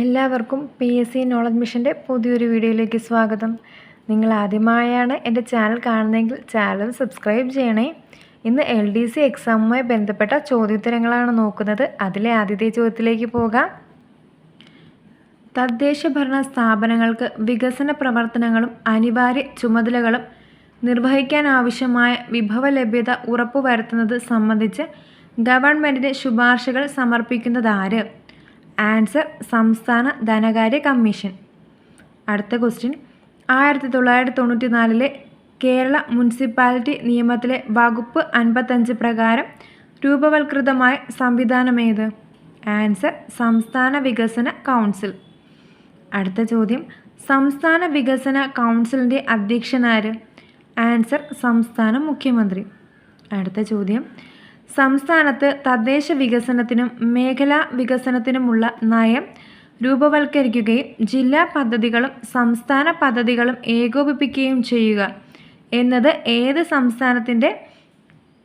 എല്ലാവർക്കും P S C knowledge മിഷന്റെ പുതിയൊരു വീഡിയോയിലേക്ക് സ്വാഗതം. നിങ്ങൾ ആദ്യമായാണ് എന്റെ ചാനൽ കാണുന്നതെങ്കിൽ ചാനൽ സബ്സ്ക്രൈബ് ചെയ്യണേ. ഇന്ന് എൽ ഡി സി എക്സാമുമായി ബന്ധപ്പെട്ട ചോദ്യോത്തരങ്ങളാണ് നോക്കുന്നത്. അതിലെ ആദ്യത്തെ ചോദ്യത്തിലേക്ക് പോകാം. തദ്ദേശ ഭരണ സ്ഥാപനങ്ങൾക്ക് വികസന പ്രവർത്തനങ്ങളും അനിവാര്യ ചുമതലകളും നിർവഹിക്കാൻ ആവശ്യമായ വിഭവ ലഭ്യത ഉറപ്പുവരുത്തുന്നത് സംബന്ധിച്ച് ഗവൺമെന്റിന് ശുപാർശകൾ സമർപ്പിക്കുന്നതാര് ആൻസർ സംസ്ഥാന ധനകാര്യ കമ്മീഷൻ. അടുത്ത ക്വസ്റ്റ്യൻ. ആയിരത്തി തൊള്ളായിരത്തി തൊണ്ണൂറ്റി നാലിലെ കേരള മുനിസിപ്പാലിറ്റി നിയമത്തിലെ വകുപ്പ് അൻപത്തഞ്ച് പ്രകാരം രൂപവൽകൃതമായ സംവിധാനമേത്? ആൻസർ സംസ്ഥാന വികസന കൗൺസിൽ. അടുത്ത ചോദ്യം. സംസ്ഥാന വികസന കൗൺസിലിന്റെ അധ്യക്ഷനാര് ആൻസർ സംസ്ഥാന മുഖ്യമന്ത്രി. അടുത്ത ചോദ്യം. സംസ്ഥാനത്ത് തദ്ദേശ വികസനത്തിനും മേഖലാ വികസനത്തിനുമുള്ള നയം രൂപവൽക്കരിക്കുകയും ജില്ലാ പദ്ധതികളും സംസ്ഥാന പദ്ധതികളും ഏകോപിപ്പിക്കുകയും ചെയ്യുക. എന്നത് ഏത് സംസ്ഥാനത്തിന്റെ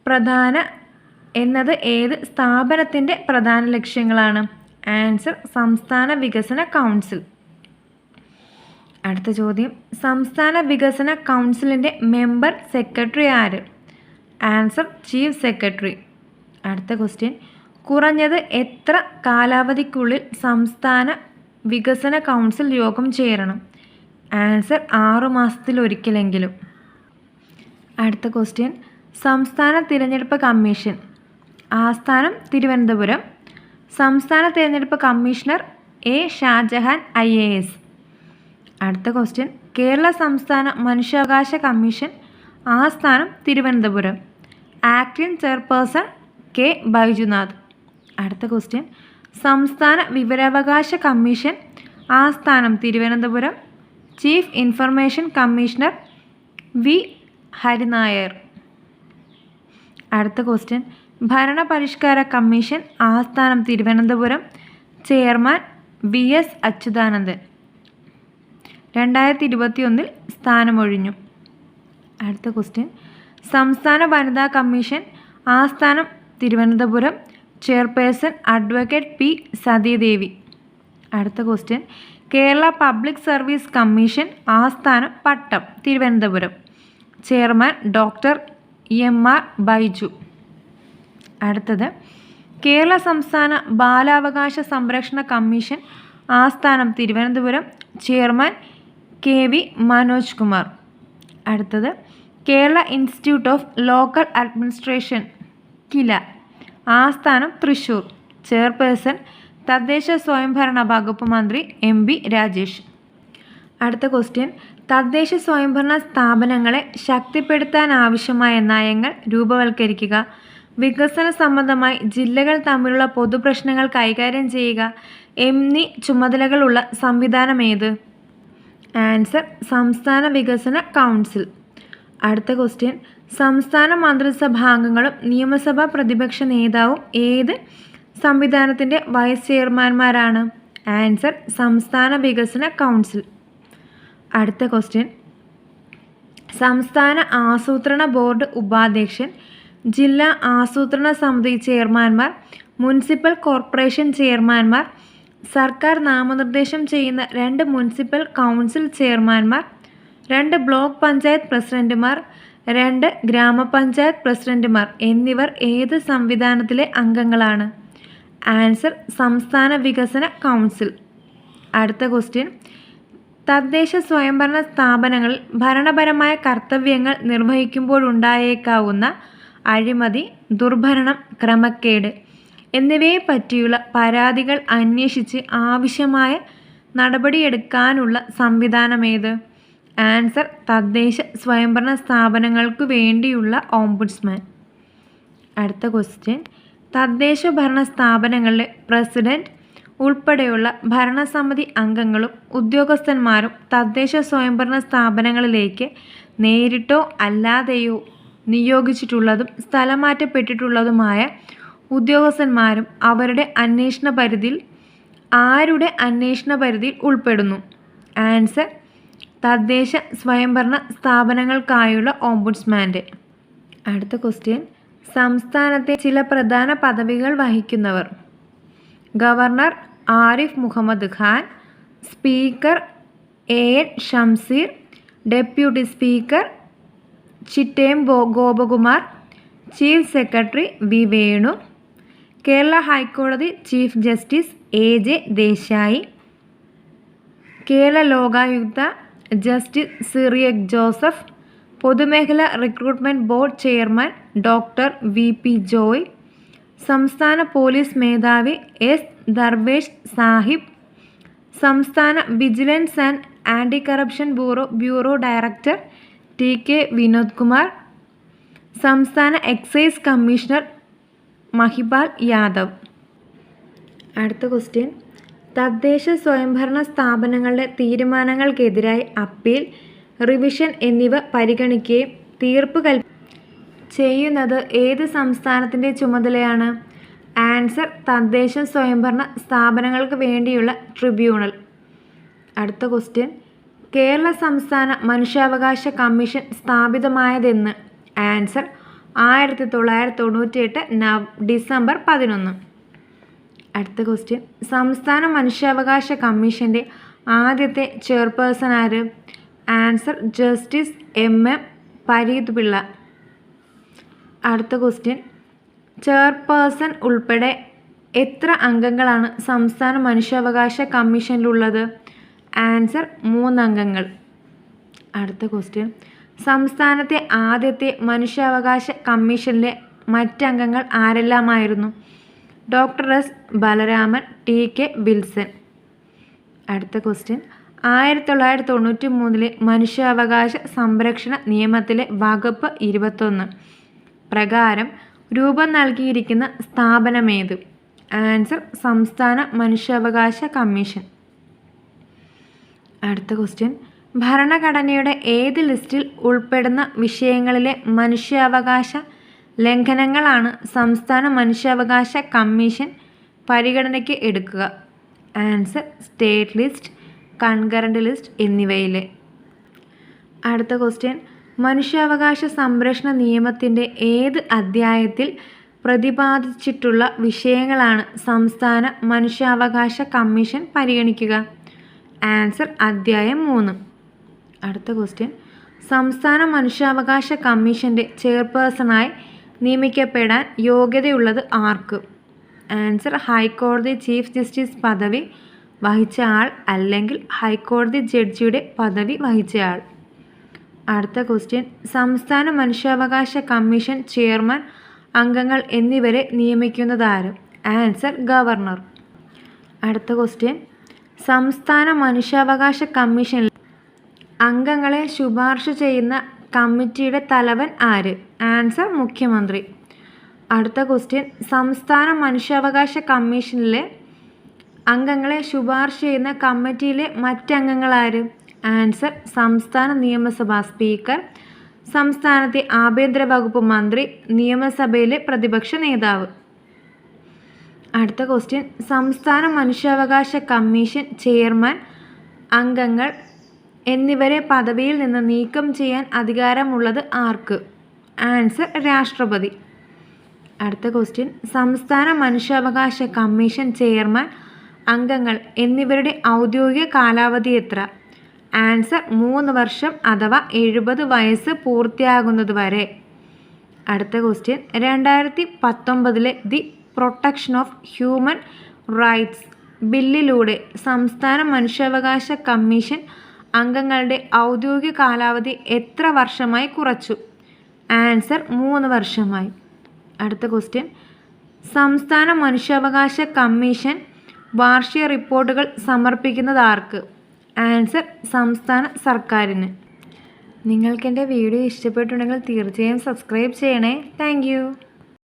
പ്രധാന എന്നത് ഏത് സ്ഥാപനത്തിന്റെ പ്രധാന ലക്ഷ്യങ്ങളാണ്? ആൻസർ സംസ്ഥാന വികസന കൗൺസിൽ. അടുത്ത ചോദ്യം സംസ്ഥാന വികസന കൗൺസിലിന്റെ മെമ്പർ സെക്രട്ടറി ആര്? Answer chief secretary. അടുത്ത ക്വസ്റ്റ്യൻ കുറഞ്ഞത് എത്ര കാലാവധിക്കുള്ളിൽ സംസ്ഥാന വികസന കൗൺസിൽ യോഗം ചേരണം? ആൻസർ ആറു മാസത്തിലൊരിക്കലെങ്കിലും. അടുത്ത ക്വസ്റ്റ്യൻ സംസ്ഥാന തിരഞ്ഞെടുപ്പ് കമ്മീഷൻ. ആസ്ഥാനം തിരുവനന്തപുരം. സംസ്ഥാന തിരഞ്ഞെടുപ്പ് commissioner A Shajahan I A S. അടുത്ത ക്വസ്റ്റ്യൻ കേരള സംസ്ഥാന മനുഷ്യാവകാശ കമ്മീഷൻ ആസ്ഥാനം Thiruvananthapuram. Acting chairperson K Baijunath. അടുത്ത ക്വസ്റ്റ്യൻ സംസ്ഥാന വിവരാവകാശ കമ്മീഷൻ ആസ്ഥാനം Thiruvananthapuram. Chief information commissioner V Harinair. അടുത്ത ക്വസ്റ്റ്യൻ ഭരണപരിഷ്കാര കമ്മീഷൻ ആസ്ഥാനം Thiruvananthapuram. Chairman V S Achuthanandan. രണ്ടായിരത്തി ഇരുപത്തിയൊന്നിൽ സ്ഥാനമൊഴിഞ്ഞു. അടുത്ത ക്വസ്റ്റ്യൻ സംസ്ഥാന വനിതാ കമ്മീഷൻ ആസ്ഥാനം Thiruvananthapuram chairperson advocate P Sathidevi. അടുത്ത question. Kerala public service commission ആസ്ഥാനം Pattom Thiruvananthapuram. Chairman doctor M R Baiju. അടുത്തത്. കേരള സംസ്ഥാന ബാലാവകാശ സംരക്ഷണ കമ്മീഷൻ ആസ്ഥാനം Thiruvananthapuram. Chairman K V Manoj Kumar. അടുത്തത്. Kerala institute of local administration KILA ആസ്ഥാനം തൃശൂർ. ചെയർപേഴ്സൺ തദ്ദേശ സ്വയംഭരണ വകുപ്പ് മന്ത്രി എം ബി രാജേഷ്. അടുത്ത ക്വസ്റ്റ്യൻ. തദ്ദേശ സ്വയംഭരണ സ്ഥാപനങ്ങളെ ശക്തിപ്പെടുത്താൻ ആവശ്യമായ നയങ്ങൾ രൂപവൽക്കരിക്കുക. വികസന സംബന്ധമായി ജില്ലകൾ തമ്മിലുള്ള പൊതുപ്രശ്നങ്ങൾ കൈകാര്യം ചെയ്യുക. എന്നീ ചുമതലകളുള്ള സംവിധാനമേത് ആൻസർ സംസ്ഥാന വികസന കൗൺസിൽ. അടുത്ത ക്വസ്റ്റ്യൻ. സംസ്ഥാന മന്ത്രിസഭാംഗങ്ങളും നിയമസഭാ പ്രതിപക്ഷ നേതാവും ഏത് സംവിധാനത്തിന്റെ വൈസ് ചെയർമാൻമാരാണ്? ആൻസർ സംസ്ഥാന വികസന കൗൺസിൽ. അടുത്ത ക്വസ്റ്റ്യൻ. സംസ്ഥാന ആസൂത്രണ ബോർഡ് ഉപാധ്യക്ഷൻ ജില്ലാ ആസൂത്രണ സമിതി ചെയർമാൻമാർ മുനിസിപ്പൽ കോർപ്പറേഷൻ ചെയർമാൻമാർ സർക്കാർ നാമനിർദ്ദേശം ചെയ്യുന്ന രണ്ട് മുനിസിപ്പൽ കൗൺസിൽ ചെയർമാൻമാർ രണ്ട് ബ്ലോക്ക് പഞ്ചായത്ത് പ്രസിഡന്റുമാർ രണ്ട് ഗ്രാമപഞ്ചായത്ത് പ്രസിഡന്റുമാർ എന്നിവർ ഏത് സംവിധാനത്തിലെ അംഗങ്ങളാണ്? ആൻസർ സംസ്ഥാന വികസന കൗൺസിൽ. അടുത്ത ക്വസ്റ്റ്യൻ. തദ്ദേശ സ്വയംഭരണ സ്ഥാപനങ്ങളിൽ ഭരണപരമായ കർത്തവ്യങ്ങൾ നിർവഹിക്കുമ്പോഴുണ്ടായേക്കാവുന്ന അഴിമതി ദുർഭരണം ക്രമക്കേട് എന്നിവയെ പറ്റിയുള്ള പരാതികൾ അന്വേഷിച്ച് ആവശ്യമായ നടപടിയെടുക്കാനുള്ള സംവിധാനമേത്? ആൻസർ തദ്ദേശ സ്വയംഭരണ സ്ഥാപനങ്ങൾക്ക് വേണ്ടിയുള്ള ഓംബുഡ്സ്മാൻ അടുത്ത ക്വസ്റ്റ്യൻ തദ്ദേശ ഭരണ സ്ഥാപനങ്ങളിലെ പ്രസിഡന്റ് ഉൾപ്പെടെയുള്ള ഭരണസമിതി അംഗങ്ങളും ഉദ്യോഗസ്ഥന്മാരും തദ്ദേശ സ്വയംഭരണ സ്ഥാപനങ്ങളിലേക്ക് നേരിട്ടോ അല്ലാതെയോ നിയോഗിച്ചിട്ടുള്ളതും സ്ഥലമാറ്റപ്പെട്ടിട്ടുള്ളതുമായ ഉദ്യോഗസ്ഥന്മാരും അവരുടെ അന്വേഷണ പരിധിയിൽ ആരുടെ അന്വേഷണ പരിധിയിൽ ഉൾപ്പെടുന്നു? ആൻസർ തദ്ദേശ സ്വയംഭരണ സ്ഥാപനങ്ങൾക്കായുള്ള ഓംബുഡ്സ്മാന്റെ. അടുത്ത ക്വസ്റ്റ്യൻ. സംസ്ഥാനത്തെ ചില പ്രധാന പദവികൾ വഹിക്കുന്നവർ. Governor Arif Mohammed Khan speaker A N Shamseer deputy speaker Chittayam Gopakumar chief secretary V Venu Kerala ഹൈക്കോടതി chief justice A J Desai Kerala Lokayukta justice Cyriac Joseph പൊതുമേഖല recruitment board chairman doctor V P Joy സംസ്ഥാന police മേധാവി S Darvesh Sahib സംസ്ഥാന vigilance and anti corruption bureau bureau director T K Vinod Kumar സംസ്ഥാന excise commissioner Mahipal Yadav. അടുത്ത question. തദ്ദേശ സ്വയംഭരണ സ്ഥാപനങ്ങളുടെ തീരുമാനങ്ങൾക്കെതിരായി appeal revision എന്നിവ പരിഗണിക്കുകയും തീർപ്പ് കൽ ചെയ്യുന്നത് ഏത് സംസ്ഥാനത്തിന്റെ ചുമതലയാണ്? ആൻസർ തദ്ദേശ സ്വയംഭരണ സ്ഥാപനങ്ങൾക്ക് വേണ്ടിയുള്ള ട്രിബ്യൂണൽ. അടുത്ത ക്വസ്റ്റ്യൻ. കേരള സംസ്ഥാന മനുഷ്യാവകാശ കമ്മീഷൻ സ്ഥാപിതമായതെന്ന്. ആൻസർ ആയിരത്തി തൊള്ളായിരത്തി തൊണ്ണൂറ്റി എട്ട് നവ് ഡിസംബർ പതിനൊന്ന്. അടുത്ത ക്വസ്റ്റ്യൻ സംസ്ഥാന മനുഷ്യാവകാശ കമ്മീഷന്റെ ആദ്യത്തെ ചെയർപേഴ്സൺ ആര്? Answer justice M. M. Pareeth Pillai. അടുത്ത ക്വസ്റ്റ്യൻ ചെയർപേഴ്സൺ ഉൾപ്പെടെ എത്ര അംഗങ്ങളാണ് സംസ്ഥാന മനുഷ്യാവകാശ കമ്മീഷനിലുള്ളത്? ആൻസർ മൂന്നംഗങ്ങൾ അടുത്ത ക്വസ്റ്റ്യൻ സംസ്ഥാനത്തെ ആദ്യത്തെ മനുഷ്യാവകാശ കമ്മീഷനിലെ മറ്റംഗങ്ങൾ ആരെല്ലാമായിരുന്നു? Doctor S. Balaraman T. K. Wilson. അടുത്ത ക്വസ്റ്റ്യൻ. ആയിരത്തി തൊള്ളായിരത്തി തൊണ്ണൂറ്റി മൂന്നിലെ മനുഷ്യാവകാശ സംരക്ഷണ നിയമത്തിലെ വകുപ്പ് ഇരുപത്തൊന്ന്. പ്രകാരം രൂപം നൽകിയിരിക്കുന്ന സ്ഥാപനമേത്? ആൻസർ സംസ്ഥാന മനുഷ്യാവകാശ കമ്മീഷൻ. അടുത്ത ക്വസ്റ്റ്യൻ. ഭരണഘടനയുടെ ഏത് ലിസ്റ്റിൽ ഉൾപ്പെടുന്ന വിഷയങ്ങളിലെ മനുഷ്യാവകാശ ലംഘനങ്ങളാണ് സംസ്ഥാന മനുഷ്യാവകാശ കമ്മീഷൻ പരിഗണനയ്ക്ക് എടുക്കുക. Answer state list concurrent list എന്നിവയിലെ. അടുത്ത ക്വസ്റ്റ്യൻ. മനുഷ്യാവകാശ സംരക്ഷണ നിയമത്തിന്റെ ഏത് അധ്യായത്തിൽ പ്രതിപാദിച്ചിട്ടുള്ള വിഷയങ്ങളാണ് സംസ്ഥാന മനുഷ്യാവകാശ കമ്മീഷൻ പരിഗണിക്കുക? ആൻസർ അധ്യായം മൂന്ന്. അടുത്ത ക്വസ്റ്റ്യൻ. സംസ്ഥാന മനുഷ്യാവകാശ കമ്മീഷന്റെ ചെയർപേഴ്സണായി നിയമിക്കപ്പെടാൻ യോഗ്യതയുള്ളത് ആർക്ക്? ആൻസർ ഹൈക്കോടതി ചീഫ് ജസ്റ്റിസ് പദവി വഹിച്ച ആൾ അല്ലെങ്കിൽ ഹൈക്കോടതി ജഡ്ജിയുടെ പദവി വഹിച്ച ആൾ. അടുത്ത ക്വസ്റ്റ്യൻ. സംസ്ഥാന മനുഷ്യാവകാശ കമ്മീഷൻ ചെയർമാൻ അംഗങ്ങൾ എന്നിവരെ നിയമിക്കുന്നതാരും ആൻസർ ഗവർണർ. അടുത്ത ക്വസ്റ്റ്യൻ. സംസ്ഥാന മനുഷ്യാവകാശ കമ്മീഷനിൽ അംഗങ്ങളെ ശുപാർശ ചെയ്യുന്ന കമ്മിറ്റിയുടെ തലവൻ ആര്? ആൻസർ മുഖ്യമന്ത്രി. അടുത്ത ക്വസ്റ്റ്യൻ. സംസ്ഥാന മനുഷ്യാവകാശ കമ്മീഷനിലെ അംഗങ്ങളെ ശുപാർശ ചെയ്യുന്ന കമ്മിറ്റിയിലെ മറ്റംഗങ്ങൾ ആര് ആൻസർ സംസ്ഥാന നിയമസഭാ സ്പീക്കർ സംസ്ഥാനത്തെ ആഭ്യന്തര വകുപ്പ് മന്ത്രി നിയമസഭയിലെ പ്രതിപക്ഷ നേതാവ്. അടുത്ത ക്വസ്റ്റ്യൻ. സംസ്ഥാന മനുഷ്യാവകാശ കമ്മീഷൻ ചെയർമാൻ അംഗങ്ങൾ എന്നിവരെ പദവിയിൽ നിന്ന് നീക്കം ചെയ്യാൻ അധികാരമുള്ളത് ആർക്ക്? ആൻസർ രാഷ്ട്രപതി. അടുത്ത ക്വസ്റ്റ്യൻ. സംസ്ഥാന മനുഷ്യാവകാശ കമ്മീഷൻ ചെയർമാൻ അംഗങ്ങൾ എന്നിവരുടെ ഔദ്യോഗിക കാലാവധി എത്ര? ആൻസർ മൂന്ന് വർഷം അഥവാ എഴുപത് വയസ്സ് പൂർത്തിയാകുന്നത് വരെ അടുത്ത ക്വസ്റ്റ്യൻ. രണ്ടായിരത്തി പത്തൊമ്പതിലെ the protection of human rights ബില്ലിലൂടെ സംസ്ഥാന മനുഷ്യാവകാശ കമ്മീഷൻ അംഗങ്ങളുടെ ഔദ്യോഗിക കാലാവധി എത്ര വർഷമായി കുറച്ചു? ആൻസർ മൂന്ന് വർഷമായി. അടുത്ത ക്വസ്റ്റ്യൻ. സംസ്ഥാന മനുഷ്യാവകാശ കമ്മീഷൻ വാർഷിക റിപ്പോർട്ടുകൾ സമർപ്പിക്കുന്നത് ആർക്ക്? ആൻസർ സംസ്ഥാന സർക്കാരിന്. നിങ്ങൾക്കെന്റെ വീഡിയോ ഇഷ്ടപ്പെട്ടുണ്ടെങ്കിൽ തീർച്ചയായും സബ്സ്ക്രൈബ് ചെയ്യണേ. താങ്ക്